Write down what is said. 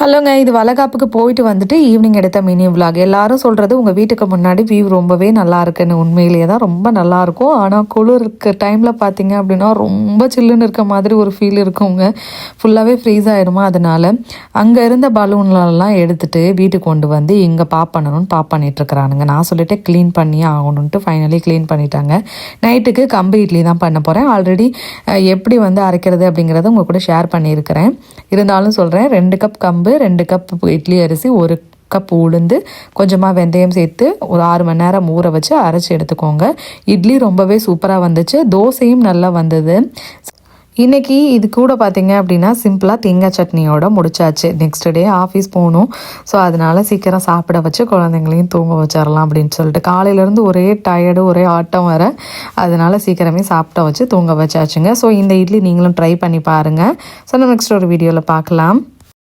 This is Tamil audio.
ஹலோங்க இது வளகாப்புக்கு போயிட்டு வந்துட்டு ஈவினிங் எடுத்த மினி விலாக் எல்லாரும் சொல்கிறது உங்கள் வீட்டுக்கு முன்னாடி வியூ ரொம்பவே நல்லா இருக்குன்னு. உண்மையிலேயே தான் ரொம்ப நல்லா இருக்கும். ஆனால் குளிர் இருக்க டைமில் பார்த்தீங்க அப்படின்னா ரொம்ப சில்லுன்னு இருக்க மாதிரி ஒரு ஃபீல் இருக்குங்க. ஃபுல்லாகவே ஃப்ரீஸ் ஆயிடுமா அதனால. அங்கே இருந்த பலூன்லலாம் எடுத்துட்டு வீட்டுக்கு கொண்டு வந்து இங்கே பாப் பண்ணணும்னு பாப் பண்ணிட்டுருக்கிறானுங்க நான் சொல்லிட்டு க்ளீன் பண்ணி ஆகணுன்ட்டு ஃபைனலி க்ளீன் பண்ணிட்டாங்க. நைட்டுக்கு கம்பு இட்லி தான் பண்ண போகிறேன் ஆல்ரெடி எப்படி வந்து அரைக்கிறது அப்படிங்கிறத உங்கள் கூட ஷேர் பண்ணியிருக்கிறேன். இருந்தாலும் சொல்கிறேன் ரெண்டு கப் கம்பு ரெண்டு கப் இட்லி அரிசி ஒரு கப் உளுந்து கொஞ்சமாக வெந்தயம் சேர்த்து ஒரு ஆறு மணி நேரம் ஊற வச்சு அரைச்சி எடுத்துக்கோங்க. இட்லி ரொம்பவே சூப்பராக வந்துச்சு. தோசையும் நல்லா வந்தது. இன்றைக்கி இது கூட பார்த்தீங்க அப்படின்னா சிம்பிளாக தேங்காய் சட்னியோட முடிச்சாச்சு. நெக்ஸ்ட் டே ஆஃபீஸ் போகணும். ஸோ அதனால சீக்கிரம் சாப்பிட வச்சு குழந்தைங்களையும் தூங்க வச்சிடலாம் அப்படின்னு சொல்லிட்டு. காலையிலேருந்து ஒரே டயர்டு ஒரே ஆட்டம் வர. அதனால சீக்கிரமே சாப்பிட வச்சு தூங்க வச்சாச்சுங்க. ஸோ இந்த இட்லி நீங்களும் ட்ரை பண்ணி பாருங்கள் ஸோ நம்ம நெக்ஸ்ட் ஒரு வீடியோவில் பார்க்கலாம்